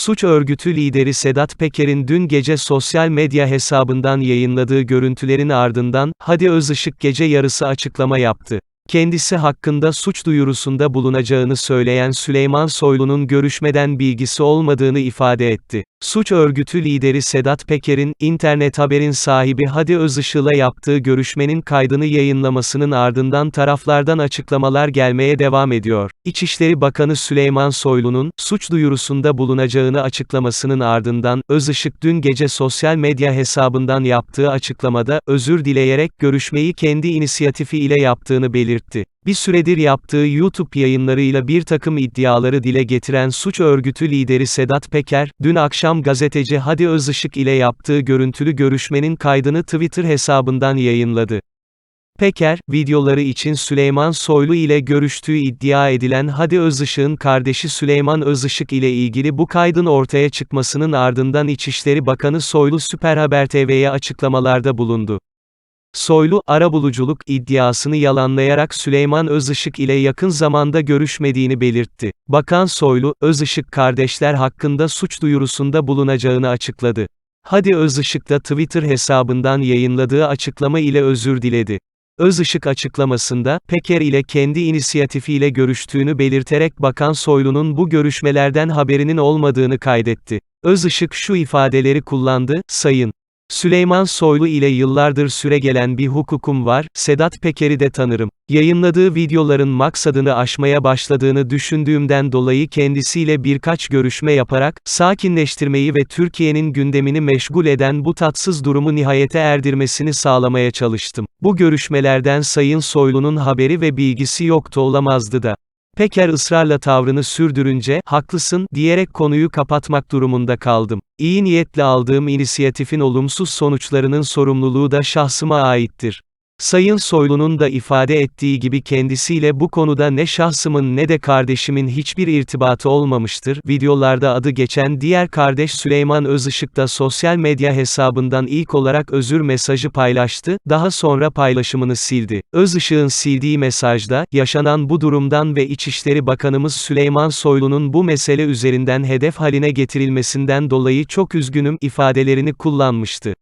Suç örgütü lideri Sedat Peker'in dün gece sosyal medya hesabından yayınladığı görüntülerin ardından, Hadi Özışık gece yarısı açıklama yaptı. Kendisi hakkında suç duyurusunda bulunacağını söyleyen Süleyman Soylu'nun görüşmeden bilgisi olmadığını ifade etti. Suç örgütü lideri Sedat Peker'in, internet haberin sahibi Hadi Özışık'la yaptığı görüşmenin kaydını yayınlamasının ardından taraflardan açıklamalar gelmeye devam ediyor. İçişleri Bakanı Süleyman Soylu'nun, suç duyurusunda bulunacağını açıklamasının ardından, Özışık dün gece sosyal medya hesabından yaptığı açıklamada, özür dileyerek görüşmeyi kendi inisiyatifi ile yaptığını belirtti. Bir süredir yaptığı YouTube yayınlarıyla bir takım iddiaları dile getiren suç örgütü lideri Sedat Peker, dün akşam gazeteci Hadi Özışık ile yaptığı görüntülü görüşmenin kaydını Twitter hesabından yayınladı. Peker, videoları için Süleyman Soylu ile görüştüğü iddia edilen Hadi Özışık'ın kardeşi Süleyman Özışık ile ilgili bu kaydın ortaya çıkmasının ardından İçişleri Bakanı Soylu Süper Haber TV'ye açıklamalarda bulundu. Soylu, arabuluculuk iddiasını yalanlayarak Süleyman Özışık ile yakın zamanda görüşmediğini belirtti. Bakan Soylu, Özışık kardeşler hakkında suç duyurusunda bulunacağını açıkladı. Hadi Özışık da Twitter hesabından yayınladığı açıklama ile özür diledi. Özışık açıklamasında, Peker ile kendi inisiyatifiyle görüştüğünü belirterek Bakan Soylu'nun bu görüşmelerden haberinin olmadığını kaydetti. Özışık şu ifadeleri kullandı, Sayın Süleyman Soylu ile yıllardır süregelen bir hukukum var, Sedat Peker'i de tanırım. Yayınladığı videoların maksadını aşmaya başladığını düşündüğümden dolayı kendisiyle birkaç görüşme yaparak, sakinleştirmeyi ve Türkiye'nin gündemini meşgul eden bu tatsız durumu nihayete erdirmesini sağlamaya çalıştım. Bu görüşmelerden Sayın Soylu'nun haberi ve bilgisi yoktu olamazdı da. Peker ısrarla tavrını sürdürünce, haklısın, diyerek konuyu kapatmak durumunda kaldım. İyi niyetle aldığım inisiyatifin olumsuz sonuçlarının sorumluluğu da şahsıma aittir. Sayın Soylu'nun da ifade ettiği gibi kendisiyle bu konuda ne şahsımın ne de kardeşimin hiçbir irtibatı olmamıştır. Videolarda adı geçen diğer kardeş Süleyman Özışık da sosyal medya hesabından ilk olarak özür mesajı paylaştı, daha sonra paylaşımını sildi. Özışık'ın sildiği mesajda, yaşanan bu durumdan ve İçişleri Bakanımız Süleyman Soylu'nun bu mesele üzerinden hedef haline getirilmesinden dolayı çok üzgünüm ifadelerini kullanmıştı.